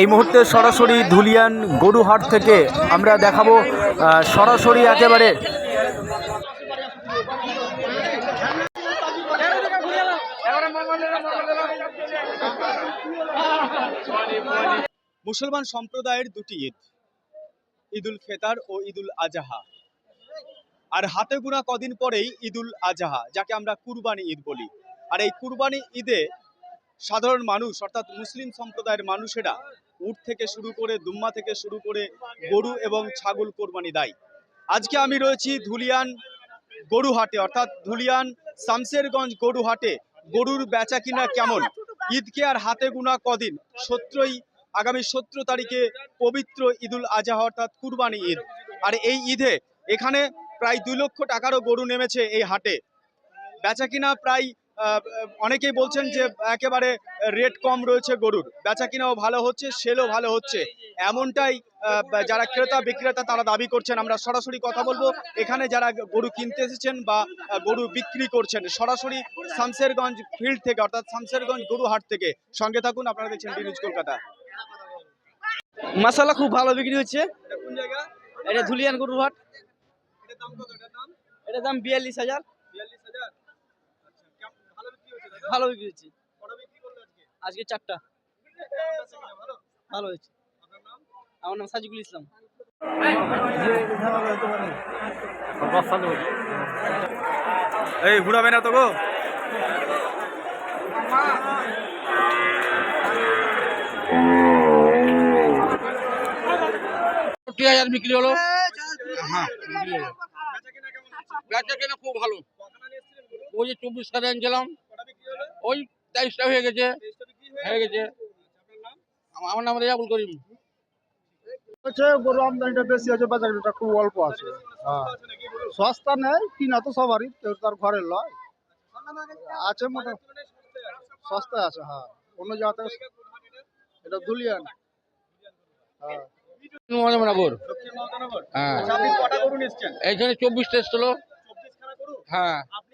এই মুহূর্তে সরাসরি ধুলিয়ান গরুহাট থেকে আমরা দেখাবো সরাসরি একেবারে মুসলমান সম্প্রদায়ের দুটি ঈদ, ঈদুল ফেতার ও ঈদুল আজাহা। আর হাতে গোনা কদিন পরেই ঈদুল আজাহা, যাকে আমরা কুরবানি ঈদ বলি। আর এই কুরবানি ঈদে সাধারণ মানুষ, অর্থাৎ মুসলিম সম্প্রদায়ের মানুষেরা উট থেকে শুরু করে দুম্মা থেকে শুরু করে গরু এবং ছাগল কোরবানি দেয়। আজকে আমি রয়েছি ধুলিয়ান গরুহাটে, অর্থাৎ ধুলিয়ান শামসেরগঞ্জ গরুহাটে। গরুর বেচা কিনা কেমন? ঈদকে আর হাতে গুনা কদিন? সত্রই, আগামী সতেরো তারিখে পবিত্র ঈদুল আজহা, অর্থাৎ কুরবানি ঈদ। আর এই ঈদে এখানে প্রায় দুই লক্ষ টাকারও গরু নেমেছে এই হাটে। বেচা কিনা প্রায় অনেকেই বলছেন যে একেবারে রেট কম রয়েছে গরুর। বেচা কিনাও ভালো হচ্ছে সেলও ভালো হচ্ছে। এমনটাই যারা ক্রেতা বিক্রেতা তারা দাবি করছেন। আমরা সরাসরি কথা বলব এখানে যারা গরু কিনতে এসেছেন বা গরু বিক্রি করছেন সরাসরি শামসেরগঞ্জ ফিল্ড থেকে অর্থাৎ শামসেরগঞ্জ গরু হাট থেকে। সঙ্গে থাকুন আপনারা দেখছেন নিউজ কলকাতা মাসালা খুব ভালো বিক্রি হচ্ছে। এটা এটা ধুলিয়ান গরুর হাট এটার দাম বিয়াল্লিশ হাজার আচ্ছা কেমন ভালো বিক্রি হচ্ছে দাদা ভালো বিক্রি হচ্ছে। আজকে আজকে চারটা। ভালো ভালো হয়েছে। নাম আমার নাম সাজিকুল ইসলাম। এই ঘুরাবে না তো গো। হাজার বিক্রি হলো। হ্যাঁ। বিক্রি বেচা কেনা খুব ভালো। ওই যে চব্বিশ খানে আনছিলাম। ওই তেইশটা হয়ে গেছে। হয়ে গেছে। আমার নাম রেজাবুল করিম। হচ্ছে গরু আমদানিটা বেশি আছে বাজারটা খুব অল্প আছে। হ্যাঁ। সস্তা নেই কিনা তো সবারই কেউ তার ঘরের লয়। আছে সস্তা আছে হ্যাঁ। অন্য জায়গা থেকে এটা দুলিয়ান। হ্যাঁ। হ্যাঁ। আচ্ছা এইখানে চব্বিশটা এসছিল হ্যাঁ। বলতে